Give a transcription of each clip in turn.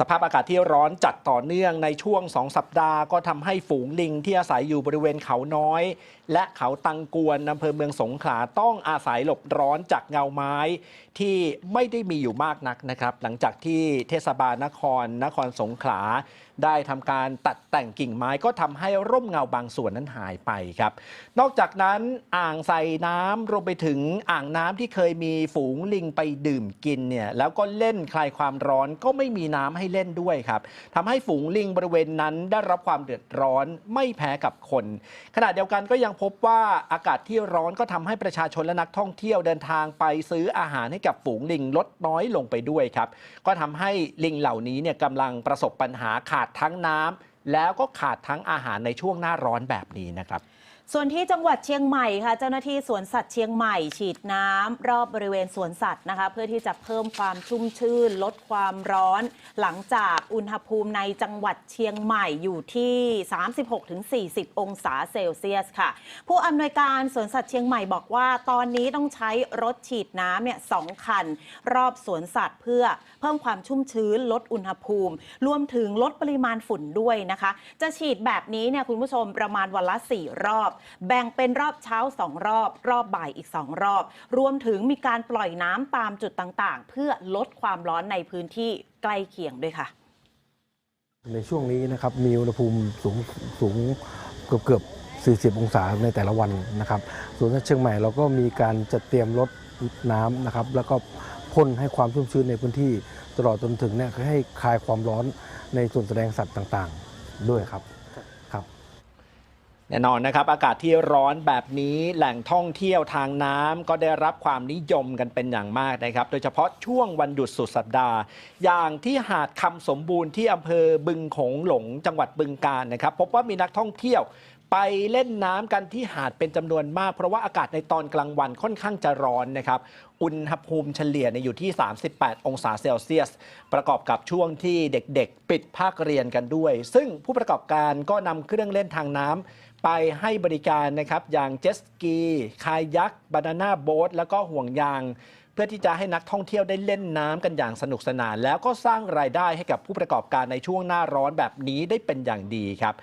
สภาพอากาศที่ร้อนจัดต่อเนื่องในช่วง 2 สัปดาห์ก็ทำให้ฝูงลิงที่อาศัยอยู่บริเวณเขาน้อย และเขาตังกวนอำเภอเมืองสงขลาต้องอาศัยหลบร้อนจากเงาไม้ที่ไม่ได้มีอยู่มากนักนะครับ หลังจากที่เทศบาลนครนครสงขลาได้ทำการตัดแต่งกิ่งไม้ก็ทำให้ร่มเงาบางส่วนนั้นหายไปครับ นอกจากนั้นอ่างใส่น้ำรวมไปถึงอ่างน้ำที่เคยมีฝูงลิงไปดื่มกินเนี่ยแล้วก็เล่นคลายความร้อนก็ไม่มีน้ำให้เล่นด้วยครับทำให้ฝูงลิงบริเวณนั้นได้รับความเดือดร้อนไม่แพ้กับคน ขณะเดียวกันก็ยังพบว่าอากาศที่ร้อนก็ทำให้ประชาชนและนักท่องเที่ยวเดินทางไปซื้ออาหารให้กับฝูงลิงลดน้อยลงไปด้วยครับ ก็ทำให้ลิงเหล่านี้เนี่ยกำลังประสบปัญหาขาดทั้งน้ำแล้วก็ขาดทั้งอาหารในช่วงหน้าร้อนแบบนี้นะครับ ส่วนที่จังหวัดเชียงใหม่ค่ะ เจ้าหน้าที่สวนสัตว์เชียงใหม่ ฉีดน้ำรอบบริเวณสวนสัตว์นะคะ เพื่อที่จะเพิ่มความชุ่มชื่นลดความร้อน หลังจากอุณหภูมิในจังหวัดเชียงใหม่อยู่ที่ 36-40 องศาเซลเซียสค่ะ ผู้อำนวยการสวนสัตว์เชียงใหม่บอกว่า ตอนนี้ต้องใช้รถฉีดน้ำเนี่ยสองคัน รอบสวนสัตว์เพื่อเพิ่มความชุ่มชื้น ลดอุณหภูมิ รวมถึงลดปริมาณฝุ่นด้วยนะคะ จะฉีดแบบนี้เนี่ยคุณผู้ชมประมาณวันละ 4 รอบแบ่งเป็นรอบเช้า 2 รอบ รอบบ่ายอีก 2 รอบ รวมถึงมีการปล่อยน้ำตามจุดต่างๆ เพื่อลดความร้อนในพื้นที่ใกล้เคียงด้วยค่ะ ในช่วงนี้นะครับมีอุณหภูมิสูงสูงเกือบเกือบ40 องศาในแต่ละวันนะครับ ส่วนที่เชียงใหม่เราก็มีการจัดเตรียมรถน้ำนะครับ แล้วก็พ่นให้ความชุ่มชื้นในพื้นที่ตลอดจนถึงเนี่ยให้คลายความร้อนในส่วนแสดงสัตว์ต่างๆ ด้วยครับครับ แน่นอนนะครับ อากาศที่ร้อนแบบนี้แหล่งท่องเที่ยวทางน้ำก็ได้รับความนิยมกันเป็นอย่างมากนะครับ โดยเฉพาะช่วงวันหยุดสุดสัปดาห์ อย่างที่หาดคำสมบูรณ์ที่อำเภอบึงโขงหลงจังหวัดบึงกาฬนะครับ พบว่ามีนักท่องเที่ยว ไปเล่นน้ำกันที่หาดเป็นจำนวนมาก เพราะว่าอากาศในตอนกลางวันค่อนข้างจะร้อนนะครับ อุณหภูมิเฉลี่ยอยู่ที่ 38 องศาเซลเซียส ประกอบกับช่วงที่เด็กๆ ปิดภาคเรียนกันด้วย ซึ่งผู้ประกอบการก็นำเครื่องเล่นทางน้ำไปให้บริการนะครับ อย่างเจ็ตสกี คายัก บานาน่าโบ๊ทแล้วก็ห่วงยางเพื่อที่จะให้นักท่องเที่ยวได้เล่นน้ำกันอย่างสนุกสนาน แล้วก็สร้างรายได้ให้กับผู้ประกอบการในช่วงหน้าร้อนแบบนี้ได้เป็นอย่างดีครับ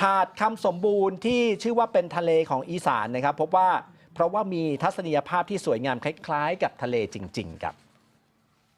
หาดคำสมบูรณ์ที่ชื่อว่าเป็นทะเลของอีสานนะครับ พบว่าเพราะว่ามีทัศนียภาพที่สวยงามคล้าย ๆ กับทะเลจริง ๆ ครับ